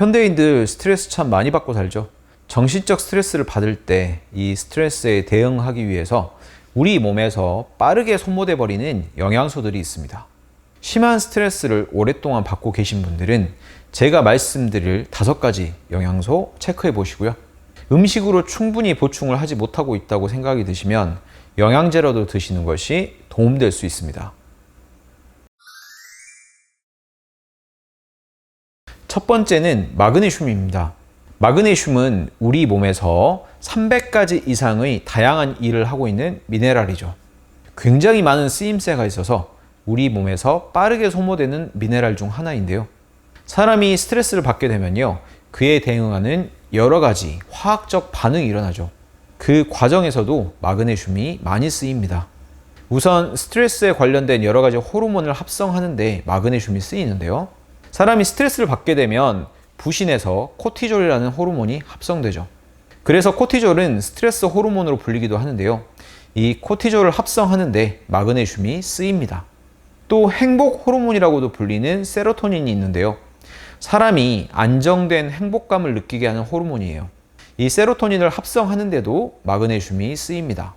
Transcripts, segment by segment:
현대인들 스트레스 참 많이 받고 살죠. 정신적 스트레스를 받을 때 이 스트레스에 대응하기 위해서 우리 몸에서 빠르게 소모돼 버리는 영양소들이 있습니다. 심한 스트레스를 오랫동안 받고 계신 분들은 제가 말씀드릴 다섯 가지 영양소 체크해 보시고요. 음식으로 충분히 보충을 하지 못하고 있다고 생각이 드시면 영양제로도 드시는 것이 도움될 수 있습니다. 첫 번째는 마그네슘입니다. 마그네슘은 우리 몸에서 300가지 이상의 다양한 일을 하고 있는 미네랄이죠. 굉장히 많은 쓰임새가 있어서 우리 몸에서 빠르게 소모되는 미네랄 중 하나인데요. 사람이 스트레스를 받게 되면요. 그에 대응하는 여러 가지 화학적 반응이 일어나죠. 그 과정에서도 마그네슘이 많이 쓰입니다. 우선 스트레스에 관련된 여러 가지 호르몬을 합성하는데 마그네슘이 쓰이는데요. 사람이 스트레스를 받게 되면 부신에서 코티졸이라는 호르몬이 합성되죠. 그래서 코티졸은 스트레스 호르몬으로 불리기도 하는데요. 이 코티졸을 합성하는데 마그네슘이 쓰입니다. 또 행복 호르몬이라고도 불리는 세로토닌이 있는데요. 사람이 안정된 행복감을 느끼게 하는 호르몬이에요. 이 세로토닌을 합성하는데도 마그네슘이 쓰입니다.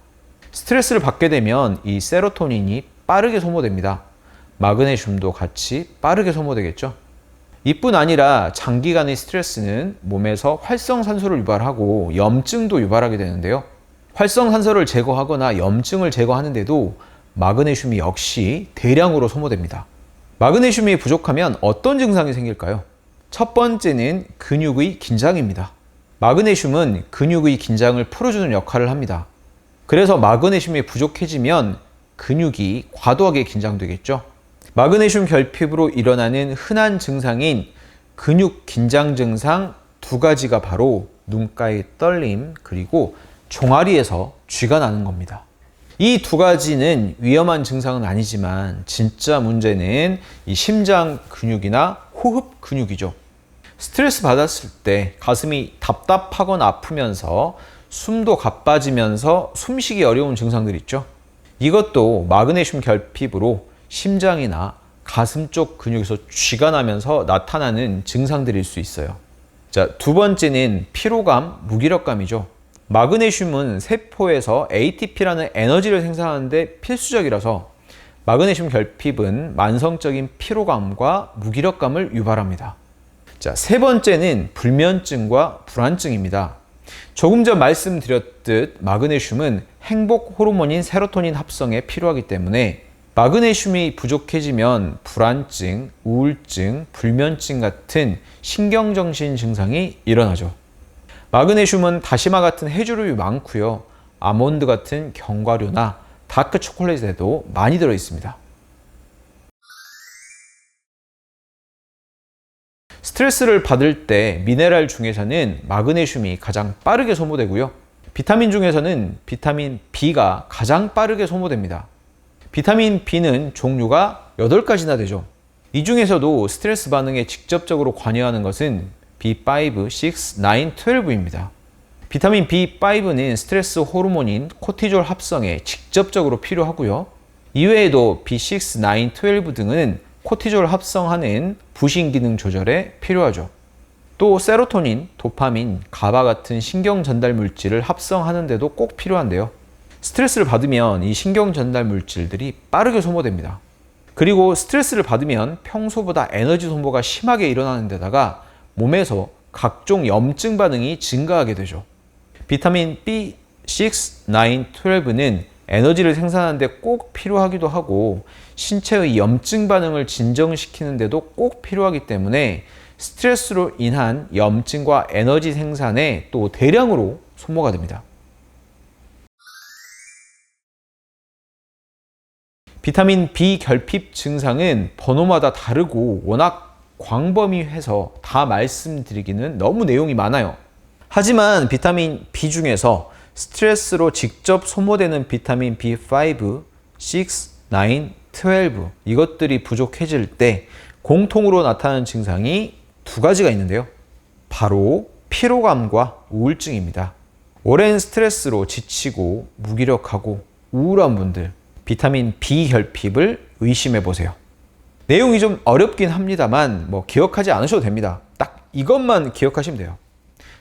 스트레스를 받게 되면 이 세로토닌이 빠르게 소모됩니다. 마그네슘도 같이 빠르게 소모되겠죠. 이뿐 아니라 장기간의 스트레스는 몸에서 활성산소를 유발하고 염증도 유발하게 되는데요. 활성산소를 제거하거나 염증을 제거하는데도 마그네슘이 역시 대량으로 소모됩니다. 마그네슘이 부족하면 어떤 증상이 생길까요? 첫 번째는 근육의 긴장입니다. 마그네슘은 근육의 긴장을 풀어주는 역할을 합니다. 그래서 마그네슘이 부족해지면 근육이 과도하게 긴장되겠죠. 마그네슘 결핍으로 일어나는 흔한 증상인 근육 긴장 증상 두 가지가 바로 눈가의 떨림 그리고 종아리에서 쥐가 나는 겁니다. 이 두 가지는 위험한 증상은 아니지만 진짜 문제는 이 심장 근육이나 호흡 근육이죠. 스트레스 받았을 때 가슴이 답답하거나 아프면서 숨도 가빠지면서 숨쉬기 어려운 증상들 있죠. 이것도 마그네슘 결핍으로 심장이나 가슴 쪽 근육에서 쥐가 나면서 나타나는 증상들일 수 있어요. 자, 두 번째는 피로감, 무기력감이죠. 마그네슘은 세포에서 ATP라는 에너지를 생산하는데 필수적이라서 마그네슘 결핍은 만성적인 피로감과 무기력감을 유발합니다. 자, 세 번째는 불면증과 불안증입니다. 조금 전 말씀드렸듯 마그네슘은 행복 호르몬인 세로토닌 합성에 필요하기 때문에 마그네슘이 부족해지면 불안증, 우울증, 불면증 같은 신경정신 증상이 일어나죠. 마그네슘은 다시마 같은 해조류이 많고요. 아몬드 같은 견과류나 다크 초콜릿에도 많이 들어 있습니다. 스트레스를 받을 때 미네랄 중에서는 마그네슘이 가장 빠르게 소모되고요. 비타민 중에서는 비타민 B가 가장 빠르게 소모됩니다. 비타민 B는 종류가 8가지나 되죠. 이 중에서도 스트레스 반응에 직접적으로 관여하는 것은 B5, 6, 9, 12입니다. 비타민 B5는 스트레스 호르몬인 코티졸 합성에 직접적으로 필요하고요. 이외에도 B6, 9, 12 등은 코티졸 합성하는 부신 기능 조절에 필요하죠. 또 세로토닌, 도파민, 가바 같은 신경 전달 물질을 합성하는데도 꼭 필요한데요. 스트레스를 받으면 이 신경 전달 물질들이 빠르게 소모됩니다. 그리고 스트레스를 받으면 평소보다 에너지 소모가 심하게 일어나는 데다가 몸에서 각종 염증 반응이 증가하게 되죠. 비타민 B6, 9, 12는 에너지를 생산하는데 꼭 필요하기도 하고 신체의 염증 반응을 진정시키는데도 꼭 필요하기 때문에 스트레스로 인한 염증과 에너지 생산에 또 대량으로 소모가 됩니다. 비타민 B 결핍 증상은 번호마다 다르고 워낙 광범위해서 다 말씀드리기는 너무 내용이 많아요. 하지만 비타민 B 중에서 스트레스로 직접 소모되는 비타민 B5, 6, 9, 12 이것들이 부족해질 때 공통으로 나타나는 증상이 두 가지가 있는데요. 바로 피로감과 우울증입니다. 오랜 스트레스로 지치고 무기력하고 우울한 분들 비타민 B 결핍을 의심해 보세요. 내용이 좀 어렵긴 합니다만 뭐 기억하지 않으셔도 됩니다. 딱 이것만 기억하시면 돼요.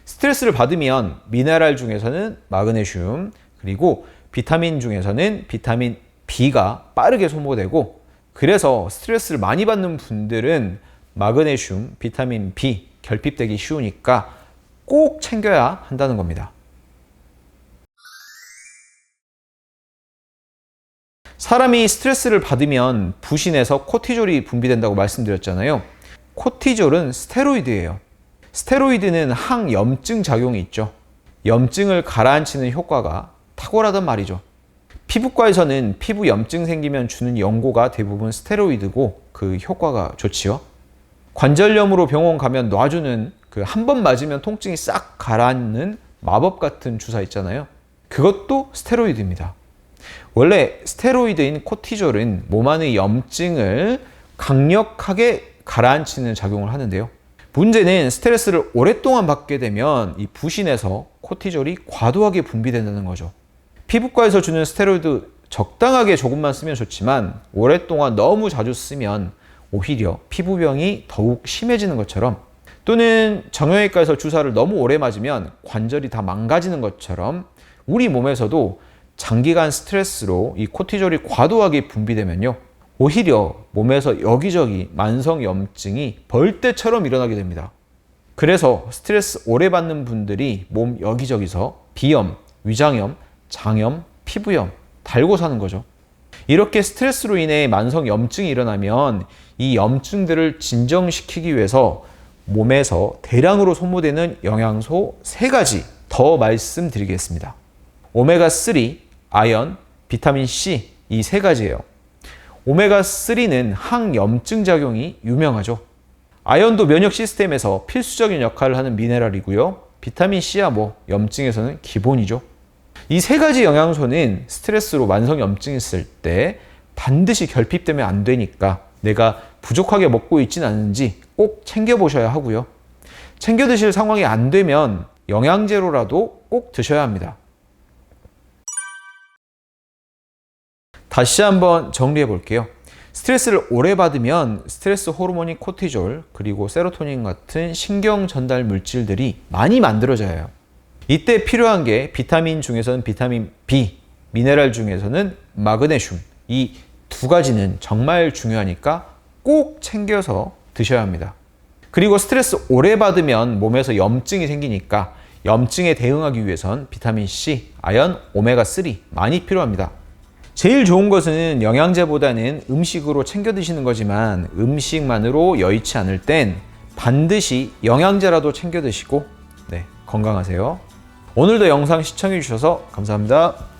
스트레스를 받으면 미네랄 중에서는 마그네슘 그리고 비타민 중에서는 비타민 B가 빠르게 소모되고 그래서 스트레스를 많이 받는 분들은 마그네슘, 비타민 B 결핍되기 쉬우니까 꼭 챙겨야 한다는 겁니다. 사람이 스트레스를 받으면 부신에서 코티졸이 분비된다고 말씀드렸잖아요. 코티졸은 스테로이드예요. 스테로이드는 항염증 작용이 있죠. 염증을 가라앉히는 효과가 탁월하단 말이죠. 피부과에서는 피부 염증 생기면 주는 연고가 대부분 스테로이드고 그 효과가 좋지요. 관절염으로 병원 가면 놔주는 그 한 번 맞으면 통증이 싹 가라앉는 마법 같은 주사 있잖아요. 그것도 스테로이드입니다. 원래 스테로이드인 코티졸은 몸 안의 염증을 강력하게 가라앉히는 작용을 하는데요. 문제는 스트레스를 오랫동안 받게 되면 이 부신에서 코티졸이 과도하게 분비된다는 거죠. 피부과에서 주는 스테로이드 적당하게 조금만 쓰면 좋지만 오랫동안 너무 자주 쓰면 오히려 피부병이 더욱 심해지는 것처럼 또는 정형외과에서 주사를 너무 오래 맞으면 관절이 다 망가지는 것처럼 우리 몸에서도 장기간 스트레스로 이 코티졸이 과도하게 분비되면요. 오히려 몸에서 여기저기 만성 염증이 벌떼처럼 일어나게 됩니다. 그래서 스트레스 오래 받는 분들이 몸 여기저기서 비염, 위장염, 장염, 피부염 달고 사는 거죠. 이렇게 스트레스로 인해 만성 염증이 일어나면 이 염증들을 진정시키기 위해서 몸에서 대량으로 소모되는 영양소 세 가지 더 말씀드리겠습니다. 오메가3, 아연, 비타민 C 이 세 가지예요. 오메가3는 항염증 작용이 유명하죠. 아연도 면역 시스템에서 필수적인 역할을 하는 미네랄이고요. 비타민 C야 뭐 염증에서는 기본이죠. 이 세 가지 영양소는 스트레스로 만성 염증이 있을 때 반드시 결핍되면 안 되니까 내가 부족하게 먹고 있지는 않은지 꼭 챙겨 보셔야 하고요. 챙겨 드실 상황이 안 되면 영양제로라도 꼭 드셔야 합니다. 다시 한번 정리해 볼게요. 스트레스를 오래 받으면 스트레스 호르몬인 코티졸 그리고 세로토닌 같은 신경 전달 물질들이 많이 만들어져야 해요. 이때 필요한 게 비타민 중에서는 비타민 B, 미네랄 중에서는 마그네슘 이 두 가지는 정말 중요하니까 꼭 챙겨서 드셔야 합니다. 그리고 스트레스 오래 받으면 몸에서 염증이 생기니까 염증에 대응하기 위해선 비타민 C, 아연, 오메가3 많이 필요합니다. 제일 좋은 것은 영양제보다는 음식으로 챙겨 드시는 거지만 음식만으로 여의치 않을 땐 반드시 영양제라도 챙겨 드시고 네, 건강하세요. 오늘도 영상 시청해 주셔서 감사합니다.